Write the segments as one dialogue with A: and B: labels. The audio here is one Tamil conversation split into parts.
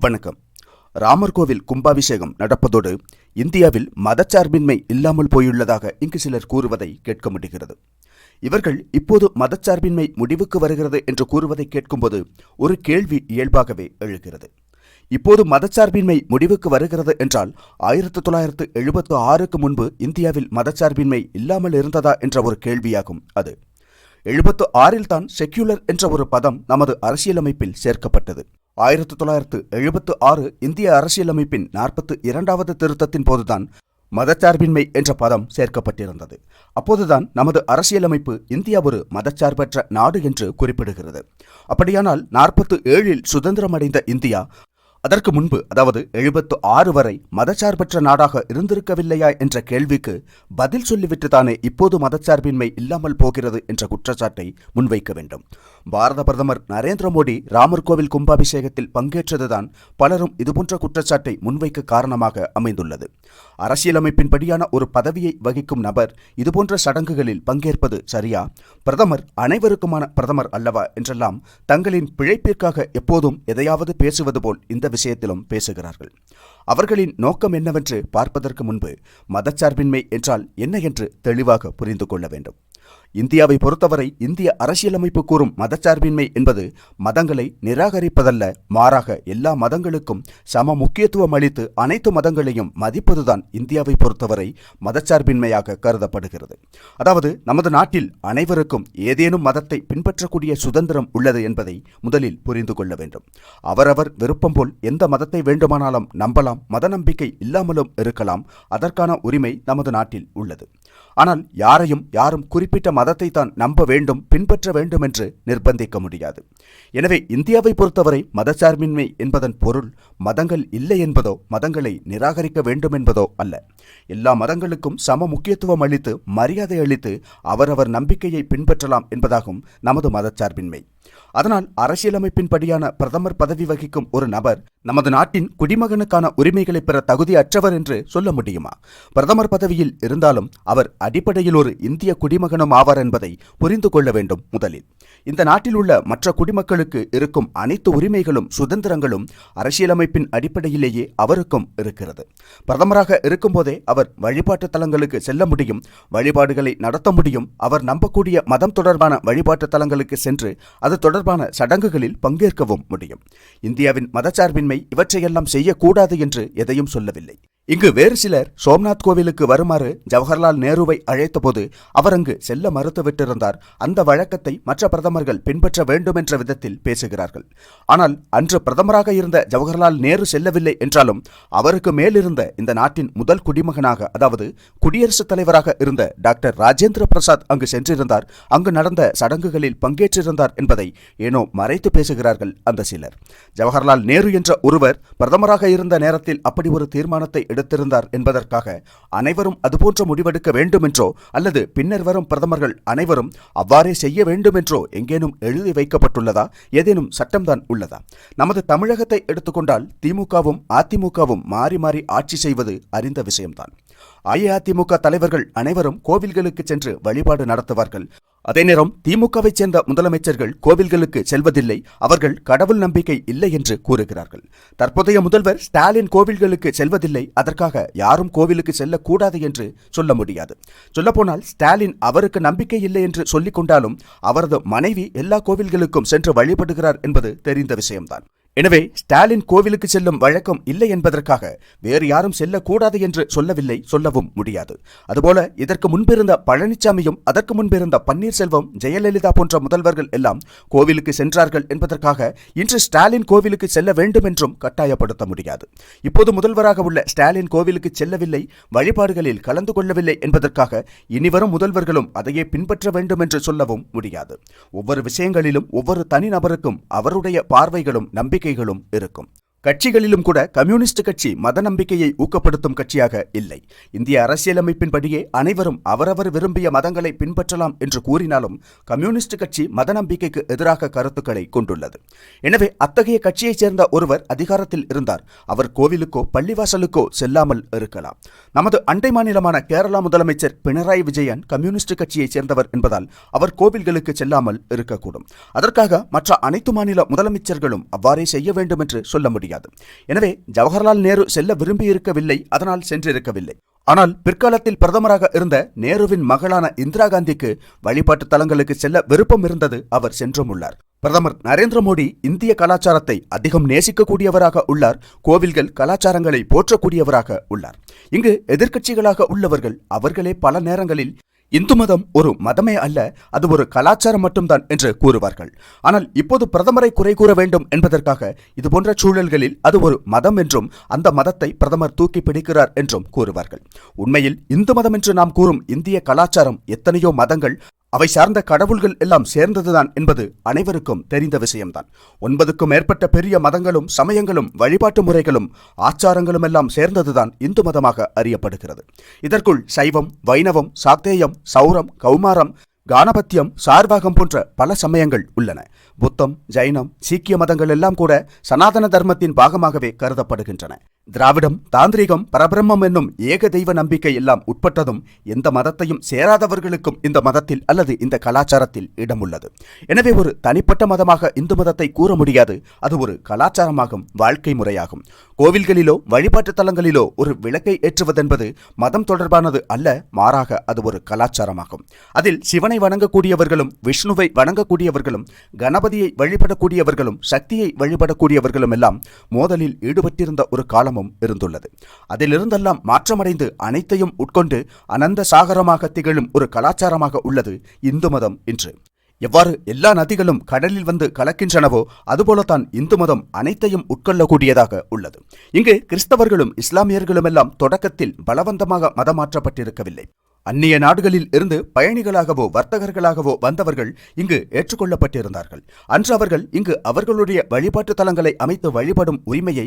A: வணக்கம். ராமர் கோவில் கும்பாபிஷேகம் நடப்பதோடு இந்தியாவில் மதச்சார்பின்மை இல்லாமல் போயுள்ளதாக இங்கு சிலர் கூறுவதை கேட்க முடிகிறது. இவர்கள் இப்போது மதச்சார்பின்மை முடிவுக்கு வருகிறது என்று கூறுவதை கேட்கும்போது ஒரு கேள்வி இயல்பாகவே எழுகிறது. இப்போது மதச்சார்பின்மை முடிவுக்கு வருகிறது என்றால் ஆயிரத்து தொள்ளாயிரத்து எழுபத்து ஆறுக்கு முன்பு இந்தியாவில் மதச்சார்பின்மை இல்லாமல் இருந்ததா என்ற ஒரு கேள்வியாகும் அது. எழுபத்து ஆறில் தான் செக்யூலர் என்ற ஒரு பதம் நமது அரசியலமைப்பில் சேர்க்கப்பட்டது. ஆயிரத்து தொள்ளாயிரத்து எழுபத்து ஆறு இந்திய அரசியலமைப்பின் நாற்பத்து இரண்டாவது திருத்தத்தின் போதுதான் மதச்சார்பின்மை என்ற பதம் சேர்க்கப்பட்டிருந்தது. அப்போதுதான் நமது அரசியலமைப்பு இந்தியா ஒரு மதச்சார்பற்ற நாடு என்று குறிப்பிடுகிறது. அப்படியானால் நாற்பத்து ஏழில் சுதந்திரமடைந்த இந்தியா அதற்கு முன்பு அதாவது எழுபத்து ஆறு வரை மதச்சார்பற்ற நாடாக இருந்திருக்கவில்லையா என்ற கேள்விக்கு பதில் சொல்லிவிட்டு தானே இப்போது மதச்சார்பின்மை இல்லாமல் போகிறது என்ற குற்றச்சாட்டை முன்வைக்க வேண்டும். பாரத பிரதமர் நரேந்திர மோடி ராமர் கோவில் கும்பாபிஷேகத்தில் பங்கேற்றதுதான் பலரும் இதுபோன்ற குற்றச்சாட்டை முன்வைக்க காரணமாக அமைந்துள்ளது. அரசியலமைப்பின்படியான ஒரு பதவியை வகிக்கும் நபர் இதுபோன்ற சடங்குகளில் பங்கேற்பது சரியா? பிரதமர் அனைவருக்குமான பிரதமர் அல்லவா என்றெல்லாம் தங்களின் பிழைப்பிற்காக எப்போதும் எதையாவது பேசுவது போல் இந்த விஷயத்திலும் பேசுகிறார்கள். அவர்களின் நோக்கம் என்னவென்று பார்ப்பதற்கு முன்பு மதச்சார்பின்மை என்றால் என்ன என்று தெளிவாக புரிந்து கொள்ள வேண்டும். இந்தியாவை பொறுத்தவரை இந்திய அரசியலமைப்பு கூறும் மதச்சார்பின்மை என்பது மதங்களை நிராகரிப்பதல்ல. மாறாக எல்லா மதங்களுக்கும் சம முக்கியத்துவம் அளித்து அனைத்து மதங்களையும் மதிப்பதுதான் இந்தியாவை பொறுத்தவரை மதச்சார்பின்மையாக கருதப்படுகிறது. அதாவது நமது நாட்டில் அனைவருக்கும் ஏதேனும் மதத்தை பின்பற்றக்கூடிய சுதந்திரம் உள்ளது என்பதை முதலில் புரிந்து கொள்ள வேண்டும். அவரவர் விருப்பம் போல் எந்த மதத்தை வேண்டுமானாலும் நம்பலாம். மத நம்பிக்கை இல்லாமலும் இருக்கலாம். அதற்கான உரிமை நமது நாட்டில் உள்ளது. ஆனால் யாரையும் யாரும் குறிப்பிட்ட மதத்தை தான் நம்ப வேண்டும் பின்பற்ற வேண்டும் என்று நிர்பந்திக்க முடியாது. எனவே இந்தியாவை பொறுத்தவரை மதச்சார்பின்மை என்பதன் பொருள் மதங்கள் இல்லை என்பதோ மதங்களை நிராகரிக்க வேண்டும் என்பதோ அல்ல. எல்லா மதங்களுக்கும் சம முக்கியத்துவம் அளித்து மரியாதை அளித்து அவரவர் நம்பிக்கையை பின்பற்றலாம் என்பதாகும் நமது மதச்சார்பின்மை. அதனால் அரசியலமைப்பின்படியான பிரதமர் பதவி வகிக்கும் ஒரு நபர் நமது நாட்டின் குடிமகனுக்கான உரிமைகளை பெற தகுதியற்றவர் என்று சொல்ல முடியுமா? பிரதமர் பதவியில் இருந்தாலும் அவர் அடிப்படையில் ஒரு இந்திய குடிமகனும் ஆவார் என்பதை புரிந்து கொள்ள வேண்டும் முதலில். இந்த நாட்டில் உள்ள மற்ற குடிமக்களுக்கு இருக்கும் அனைத்து உரிமைகளும் சுதந்திரங்களும் அரசியலமைப்பின் அடிப்படையிலேயே அவருக்கும் இருக்கிறது. பிரதமராக இருக்கும்போதே அவர் வழிபாட்டு தலங்களுக்கு செல்ல முடியும் வழிபாடுகளை நடத்த முடியும். அவர் நம்பக்கூடிய மதம் தொடர்பான வழிபாட்டு தலங்களுக்கு சென்று அது தொடர்பான சடங்குகளில் பங்கேற்கவும் முடியும். இந்தியாவின் மதச்சார்பின்மை இவற்றையெல்லாம் செய்யக்கூடாது என்று எதையும் சொல்லவில்லை. இங்கு வேறு சிலர் சோம்நாத் கோவிலுக்கு வருமாறு ஜவஹர்லால் நேருவை அழைத்தபோது அவர் அங்கு செல்ல மறுத்துவிட்டிருந்தார். அந்த வழக்கத்தை மற்ற பிரதமர்கள் பின்பற்ற வேண்டும் என்ற விதத்தில் பேசுகிறார்கள். ஆனால் அன்று பிரதமராக இருந்த ஜவஹர்லால் நேரு செல்லவில்லை என்றாலும் அவருக்கு மேலிருந்த இந்த நாட்டின் முதல் குடிமகனாக அதாவது குடியரசுத் தலைவராக இருந்த டாக்டர் ராஜேந்திர பிரசாத் அங்கு சென்றிருந்தார். அங்கு நடந்த சடங்குகளில் பங்கேற்றிருந்தார் என்பதை ஏனோ மறைத்து பேசுகிறார்கள் அந்த சிலர். ஜவஹர்லால் நேரு என்ற ஒருவர் பிரதமராக இருந்த நேரத்தில் அப்படி ஒரு தீர்மானத்தை எடுத்திருந்தார் என்பதற்காக அனைவரும் அதுபோன்ற முடிவெடுக்க வேண்டுமென்றோ அல்லது பின்னர் வரும் பிரதமர்கள் அனைவரும் அவ்வாறே செய்ய வேண்டுமென்றோ எங்கேனும் எழுதி வைக்கப்பட்டுள்ளதா? ஏதேனும் சட்டம்தான் உள்ளதா? நமது தமிழகத்தை எடுத்துக்கொண்டால் திமுகவும் அதிமுகவும் மாறி மாறி ஆட்சி செய்வது அறிந்த விஷயம்தான். அஇஅதிமுக தலைவர்கள் அனைவரும் கோவில்களுக்கு சென்று வழிபாடு நடத்துவார்கள். அதே நேரம் திமுகவைச் சேர்ந்த முதலமைச்சர்கள் கோவில்களுக்கு செல்வதில்லை. அவர்கள் கடவுள் நம்பிக்கை இல்லை என்று கூறுகிறார்கள். தற்போதைய முதல்வர் ஸ்டாலின் கோவில்களுக்கு செல்வதில்லை. அதற்காக யாரும் கோவிலுக்கு செல்லக்கூடாது என்று சொல்ல முடியாது. சொல்லப்போனால் ஸ்டாலின் அவருக்கு நம்பிக்கை இல்லை என்று சொல்லிக் கொண்டாலும் அவரது மனைவி எல்லா கோவில்களுக்கும் சென்று வழிபடுகிறார் என்பது தெரிந்த விஷயம்தான். எனவே ஸ்டாலின் கோவிலுக்கு செல்லும் வழக்கம் இல்லை என்பதற்காக வேறு யாரும் செல்லக்கூடாது என்று சொல்லவில்லை சொல்லவும் முடியாது. அதுபோல இதற்கு முன்பிருந்த பழனிசாமியும் அதற்கு முன்பிருந்த பன்னீர்செல்வம் ஜெயலலிதா போன்ற முதல்வர்கள் எல்லாம் கோவிலுக்கு சென்றார்கள் என்பதற்காக இன்று ஸ்டாலின் கோவிலுக்கு செல்ல வேண்டும் என்றும் கட்டாயப்படுத்த முடியாது. இப்போது முதல்வராக உள்ள ஸ்டாலின் கோவிலுக்கு செல்லவில்லை வழிபாடுகளில் கலந்து கொள்ளவில்லை என்பதற்காக இனிவரும் முதல்வர்களும் அதையே பின்பற்ற வேண்டும் என்று சொல்லவும் முடியாது. ஒவ்வொரு விஷயங்களிலும் ஒவ்வொரு தனிநபருக்கும் அவருடைய பார்வைகளும் நம்பிக்கை நம்பிக்கைகளும் இருக்கும். கட்சிகளிலும் கூட கம்யூனிஸ்ட் கட்சி மத நம்பிக்கையை ஊக்கப்படுத்தும் கட்சியாக இல்லை. இந்திய அரசியலமைப்பின்படியே அனைவரும் அவரவர் விரும்பிய மதங்களை பின்பற்றலாம் என்று கூறினாலும் கம்யூனிஸ்ட் கட்சி மத நம்பிக்கைக்கு எதிராக கருத்துக்களை கொண்டுள்ளது. எனவே அத்தகைய கட்சியைச் சேர்ந்த ஒருவர் அதிகாரத்தில் இருந்தார். அவர் கோவிலுக்கோ பள்ளிவாசலுக்கோ செல்லாமல் இருக்கலாம். நமது அண்டை மாநிலமான கேரளா முதலமைச்சர் பினராயி விஜயன் கம்யூனிஸ்ட் கட்சியைச் சேர்ந்தவர் என்பதால் அவர் கோவில்களுக்கு செல்லாமல் இருக்கக்கூடும். அதற்காக மற்ற அனைத்து மாநில முதலமைச்சர்களும் அவ்வாறே செய்ய வேண்டும் என்று சொல்ல முடியும் முடியாது. எனவே ஜவஹர்லால் நேரு செல்ல விரும்பியிருக்கவில்லை அதனால் சென்றிருக்கவில்லை. ஆனால் பிற்காலத்தில் பிரதமராக இருந்த நேருவின் மகளான இந்திரா காந்திக்கு வழிபாட்டு தலங்களுக்கு செல்ல விருப்பம் இருந்தது அவர் சென்றும் உள்ளார். பிரதமர் நரேந்திர மோடி இந்திய கலாச்சாரத்தை அதிகம் நேசிக்கக்கூடியவராக உள்ளார் கோவில்கள் கலாச்சாரங்களை போற்றக்கூடியவராக உள்ளார். இங்கு எதிர்க்கட்சிகளாக உள்ளவர்கள் அவர்களே பல நேரங்களில் இந்து மதம் ஒரு மதமே அல்ல அது ஒரு கலாச்சாரம் மட்டும்தான் என்று கூறுவார்கள். ஆனால் இப்போது பிரதமரை குறை கூற வேண்டும் என்பதற்காக இதுபோன்ற சூழல்களில் அது ஒரு மதம் என்றும் அந்த மதத்தை பிரதமர் தூக்கி பிடிக்கிறார் என்றும் கூறுவார்கள். உண்மையில் இந்து மதம் என்று நாம் கூறும் இந்திய கலாச்சாரம் எத்தனையோ மதங்கள் அவை சார்ந்த கடவுள்கள் எல்லாம் சேர்ந்ததுதான் என்பது அனைவருக்கும் தெரிந்த விஷயம்தான். ஒன்பதுக்கும் மேற்பட்ட பெரிய மதங்களும் சமயங்களும் வழிபாட்டு முறைகளும் ஆச்சாரங்களும் எல்லாம் சேர்ந்ததுதான் இந்து மதமாக அறியப்படுகிறது. இதற்குள் சைவம் வைணவம் சாத்தேயம் சௌரம் கௌமாரம் கானபத்தியம் சார்வாகம் போன்ற பல சமயங்கள் உள்ளன. புத்தம் ஜைனம் சீக்கிய மதங்கள் எல்லாம் கூட சனாதன தர்மத்தின் பாகமாகவே கருதப்படுகின்றன. திராவிடம் தாந்திரிகம் பரபிரம்மம் என்னும் ஏக தெய்வ நம்பிக்கை எல்லாம் உட்பட்டதும் எந்த மதத்தையும் சேராதவர்களுக்கும் இந்த மதத்தில் அல்லது இந்த கலாச்சாரத்தில் இடம் உள்ளது எனவே ஒரு தனிப்பட்ட மதமாக இந்து மதத்தை கூற முடியாது. அது ஒரு கலாச்சாரமாகும் வாழ்க்கை முறையாகும். கோவில்களிலோ வழிபாட்டு தலங்களிலோ ஒரு விளக்கை ஏற்றுவதென்பது மதம் தொடர்பானது அல்ல மாறாக அது ஒரு கலாச்சாரமாகும். அதில் சிவனை வணங்கக்கூடியவர்களும் விஷ்ணுவை வணங்கக்கூடியவர்களும் கணபதியை வழிபடக்கூடியவர்களும் சக்தியை வழிபடக்கூடியவர்களும் எல்லாம் மோதலில் ஈடுபட்டிருந்த ஒரு காரணமும் இருந்துள்ளது. அதிலிருந்தெல்லாம் மாற்றமடைந்து அனைத்தையும் உட்கொண்டு அனந்த சாகரமாக திகழும் ஒரு கலாச்சாரமாக உள்ளது இந்து மதம் இன்று. எவ்வாறு எல்லா நதிகளும் கடலில் வந்து கலக்கின்றனவோ அதுபோலத்தான் இந்து மதம் அனைத்தையும் உட்கொள்ளக்கூடியதாக உள்ளது. இங்கு கிறிஸ்தவர்களும் இஸ்லாமியர்களும் எல்லாம் தொடக்கத்தில் பலவந்தமாக மதமாற்றப்பட்டிருக்கவில்லை. அந்நிய நாடுகளில் இருந்து பயணிகளாகவோ வர்த்தகர்களாகவோ வந்தவர்கள் இங்கு ஏற்றுக்கொள்ளப்பட்டிருந்தார்கள். அன்று அவர்கள் இங்கு அவர்களுடைய வழிபாட்டு தலங்களை அமைத்து வழிபடும் உரிமையை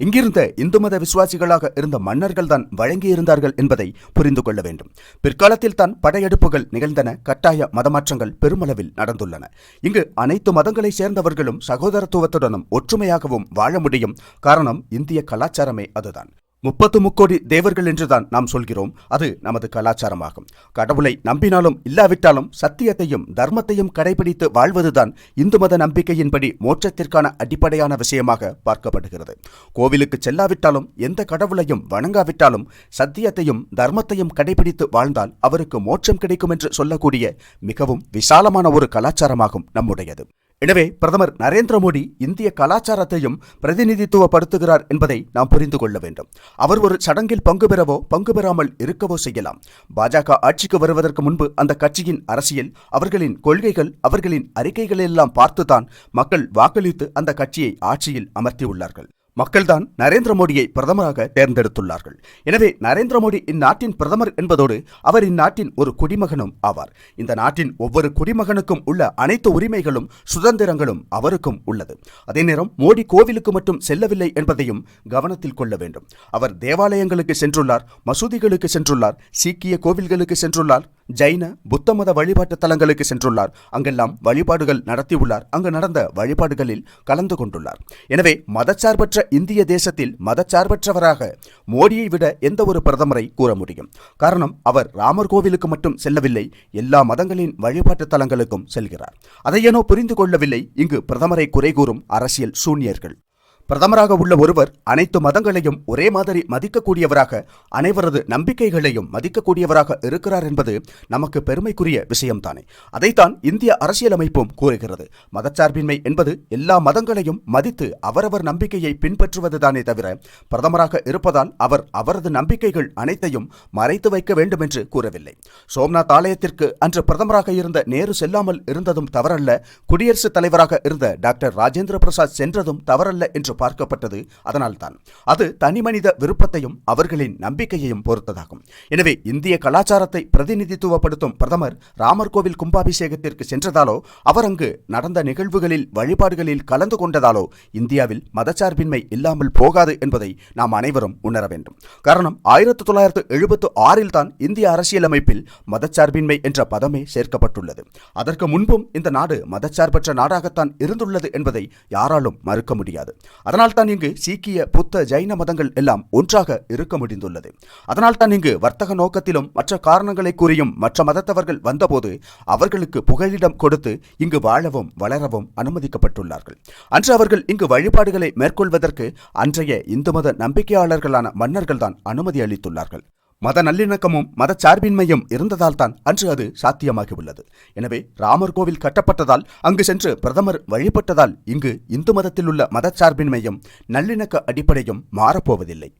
A: இங்கிருந்த இந்து மத விசுவாசிகளாக இருந்த மன்னர்கள் தான் வழங்கியிருந்தார்கள் என்பதை புரிந்து கொள்ள வேண்டும். பிற்காலத்தில் தான் படையெடுப்புகள் நிகழ்ந்தன. கட்டாய மதமாற்றங்கள் பெருமளவில் நடந்துள்ளன. இங்கு அனைத்து மதங்களை சேர்ந்தவர்களும் சகோதரத்துவத்துடனும் ஒற்றுமையாகவும் வாழ முடியும் காரணம் இந்திய கலாச்சாரமே அதுதான். முப்பத்து முக்கோடி தேவர்கள் என்றுதான் நாம் சொல்கிறோம். அது நமது கலாச்சாரமாகும். கடவுளை நம்பினாலும் இல்லாவிட்டாலும் சத்தியத்தையும் தர்மத்தையும் கடைபிடித்து வாழ்வதுதான் இந்து மத நம்பிக்கையின்படி மோட்சத்திற்கான அடிப்படையான விஷயமாக பார்க்கப்படுகிறது. கோவிலுக்கு செல்லாவிட்டாலும் எந்த கடவுளையும் வணங்காவிட்டாலும் சத்தியத்தையும் தர்மத்தையும் கடைபிடித்து வாழ்ந்தால் அவருக்கு மோட்சம் கிடைக்கும் என்று சொல்லக்கூடிய மிகவும் விசாலமான ஒரு கலாச்சாரமாகும் நம்முடையது. எனவே பிரதமர் நரேந்திர மோடி இந்திய கலாச்சாரத்தையும் பிரதிநிதித்துவப்படுத்துகிறார் என்பதை நாம் புரிந்து கொள்ள வேண்டும். அவர் ஒரு சடங்கில் பங்கு பெறவோ பங்கு பெறாமல் இருக்கவோ செய்யலாம். பாஜக ஆட்சிக்கு வருவதற்கு முன்பு அந்த கட்சியின் அரசியல் அவர்களின் கொள்கைகள் அவர்களின் அறிக்கைகளெல்லாம் பார்த்துதான் மக்கள் வாக்களித்து அந்த கட்சியை ஆட்சியில் அமர்த்தியுள்ளார்கள் மக்கள்தான் நரேந்திர மோடியை பிரதமராக தேர்ந்தெடுத்துள்ளார்கள். எனவே நரேந்திர மோடி இந்நாட்டின் பிரதமர் என்பதோடு அவர் இந்நாட்டின் ஒரு குடிமகனும் ஆவார். இந்த நாட்டின் ஒவ்வொரு குடிமகனுக்கும் உள்ள அனைத்து உரிமைகளும் சுதந்திரங்களும் அவருக்கும் உள்ளது. அதே நேரம் மோடி கோவிலுக்கு மட்டும் செல்லவில்லை என்பதையும் கவனத்தில் கொள்ள வேண்டும். அவர் தேவாலயங்களுக்கு சென்றுள்ளார் மசூதிகளுக்கு சென்றுள்ளார் சீக்கிய கோவில்களுக்கு சென்றுள்ளார் ஜைன புத்த மத வழிபாட்டு தலங்களுக்கு சென்றுள்ளார். அங்கெல்லாம் வழிபாடுகள் நடத்தியுள்ளார். அங்கு நடந்த வழிபாடுகளில் கலந்து கொண்டுள்ளார். எனவே மதச்சார்பற்ற இந்திய தேசத்தில் மதச்சார்பற்றவராக மோடியை விட எந்த ஒரு பிரதமரை கூற முடியும்? காரணம் அவர் ராமர் கோவிலுக்கு மட்டும் செல்லவில்லை எல்லா மதங்களின் வழிபாட்டு தலங்களுக்கும் செல்கிறார். அதையேனோ புரிந்து கொள்ளவில்லை இங்கு பிரதமரை குறை கூறும் அரசியல் சூன்யர்கள். பிரதமராக உள்ள ஒருவர் அனைத்து மதங்களையும் ஒரே மாதிரி மதிக்கக்கூடியவராக அனைவரது நம்பிக்கைகளையும் மதிக்கக்கூடியவராக இருக்கிறார் என்பது நமக்கு பெருமைக்குரிய விஷயம்தானே. அதைத்தான் இந்திய அரசியலமைப்பும் கூறுகிறது. மதச்சார்பின்மை என்பது எல்லா மதங்களையும் மதித்து அவரவர் நம்பிக்கையை பின்பற்றுவதுதானே தவிர பிரதமராக இருப்பதால் அவர் அவரது நம்பிக்கைகள் அனைத்தையும் மறைத்து வைக்க வேண்டும் என்று கூறவில்லை. சோம்நாத் ஆலயத்திற்கு அன்று பிரதமராக இருந்த நேரு செல்லாமல் இருந்ததும் தவறல்ல. குடியரசுத் தலைவராக இருந்த டாக்டர் ராஜேந்திர பிரசாத் சென்றதும் தவறல்ல என்று பார்க்கப்பட்டது அதனால்தான். அது தனிமனித விருப்பத்தையும் அவர்களின் நம்பிக்கையையும் பொறுத்ததாகும். எனவே இந்திய கலாச்சாரத்தை பிரதிநிதித்துவப்படுத்தும் பிரதமர் ராமர் கோவில் கும்பாபிஷேகத்திற்கு சென்றதாலோ அவர் அங்கு நடந்த நிகழ்வுகளில் வழிபாடுகளில் கலந்து கொண்டதாலோ இந்தியாவில் மதச்சார்பின்மை இல்லாமல் போகாது என்பதை நாம் அனைவரும் உணர வேண்டும். காரணம் ஆயிரத்தி தொள்ளாயிரத்து எழுபத்து ஆறில் தான் இந்திய அரசியலமைப்பில் மதச்சார்பின்மை என்ற பதமே சேர்க்கப்பட்டுள்ளது. அதற்கு முன்பும் இந்த நாடு மதச்சார்பற்ற நாடாகத்தான் இருந்துள்ளது என்பதை யாராலும் மறுக்க முடியாது. அதனால்தான் இங்கு சீக்கிய புத்த ஜைன மதங்கள் எல்லாம் ஒன்றாக இருக்க முடிந்துள்ளது. அதனால்தான் இங்கு வர்த்தக நோக்கத்திலும் மற்ற காரணங்களை கூறியும் மற்ற மதத்தவர்கள் வந்தபோது அவர்களுக்கு புகலிடம் கொடுத்து இங்கு வாழவும் வளரவும் அனுமதிக்கப்பட்டுள்ளார்கள். அன்று அவர்கள் இங்கு வழிபாடுகளை மேற்கொள்வதற்கு அன்றைய இந்து மத நம்பிக்கையாளர்களான மன்னர்கள்தான் அனுமதி அளித்துள்ளார்கள். மத நல்லிணக்கமும் மதச்சார்பின்மையும் இருந்ததால் தான் அன்று அது சாத்தியமாகியுள்ளது. எனவே ராமர் கோவில் கட்டப்பட்டதால் அங்கு சென்று பிரதமர் வழிபட்டதால் இங்கு இந்து மதத்தில் உள்ள மதச்சார்பின்மையும் நல்லிணக்க அடிப்படையும் மாறப்போவதில்லை.